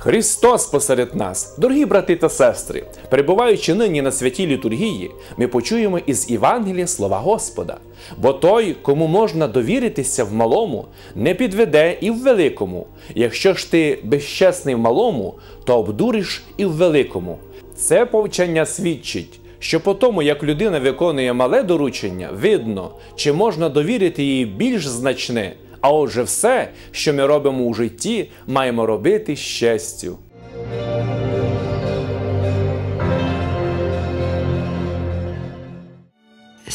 Христос посеред нас, дорогі брати та сестри, перебуваючи нині на святій літургії, ми почуємо із Євангелія слова Господа. Бо той, кому можна довіритися в малому, не підведе і в великому. Якщо ж ти безчесний в малому, то обдуриш і в великому. Це повчання свідчить, що по тому, як людина виконує мале доручення, видно, чи можна довірити їй більш значне. А отже, все, що ми робимо у житті, маємо робити з честю.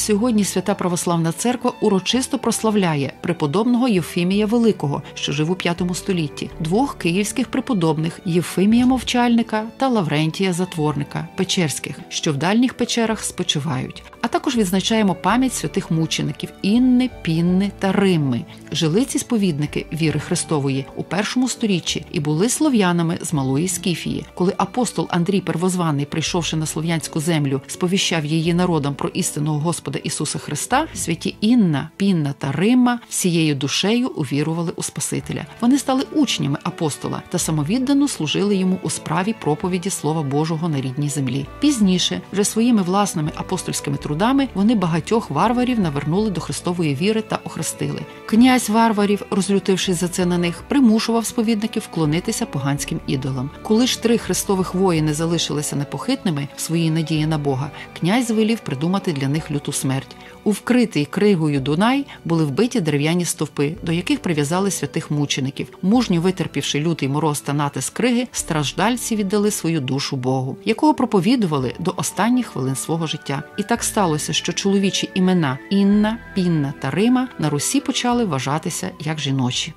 Сьогодні Свята Православна Церква урочисто прославляє преподобного Євфімія Великого, що жив у V столітті, двох київських преподобних Євфимія Мовчальника та Лаврентія Затворника Печерських, що в дальніх печерах спочивають. А також відзначаємо пам'ять святих мучеників Інни, Пінни та Римми. Жили ці сповідники віри Христової у першому сторіччі і були слов'янами з малої Скіфії. Коли апостол Андрій Первозваний, прийшовши на слов'янську землю, сповіщав її народам про істинного Господа Ісуса Христа, святі Інна, Пінна та Римма всією душею увірували у Спасителя. Вони стали учнями апостола та самовіддано служили йому у справі проповіді Слова Божого на рідній землі. Пізніше, вже своїми власними апостольськими трудами, вони багатьох варварів навернули до Христової віри та охрестили. Князь варварів, розлютившись за це на них, примушував сповідників вклонитися поганським ідолам. Коли ж три христових воїни залишилися непохитними в своїй надії на Бога, князь звелів придумати для них люту смерть. У вкритий кригою Дунай були вбиті дерев'яні стовпи, до яких прив'язали святих мучеників. Мужньо витерпівши лютий мороз та натиск криги, страждальці віддали свою душу Богу, якого проповідували до останніх хвилин свого життя. І так сталося, що чоловічі імена Інна, Пінна та Рима на Русі почали вважатися як жіночі.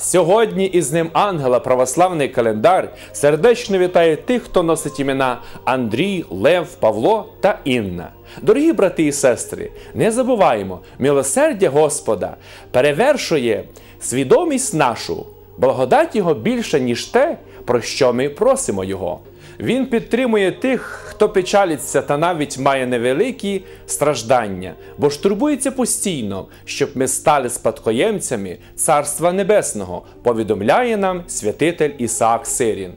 Сьогодні із ним ангела православний календар сердечно вітає тих, хто носить імена Андрій, Лев, Павло та Інна. Дорогі брати і сестри, не забуваємо, милосердя Господа перевершує свідомість нашу, благодать Його більше, ніж те, про що ми просимо Його. Він підтримує тих, хто печалиться та навіть має невеликі страждання, бо ж турбується постійно, щоб ми стали спадкоємцями Царства Небесного, повідомляє нам святитель Ісаак Сирін.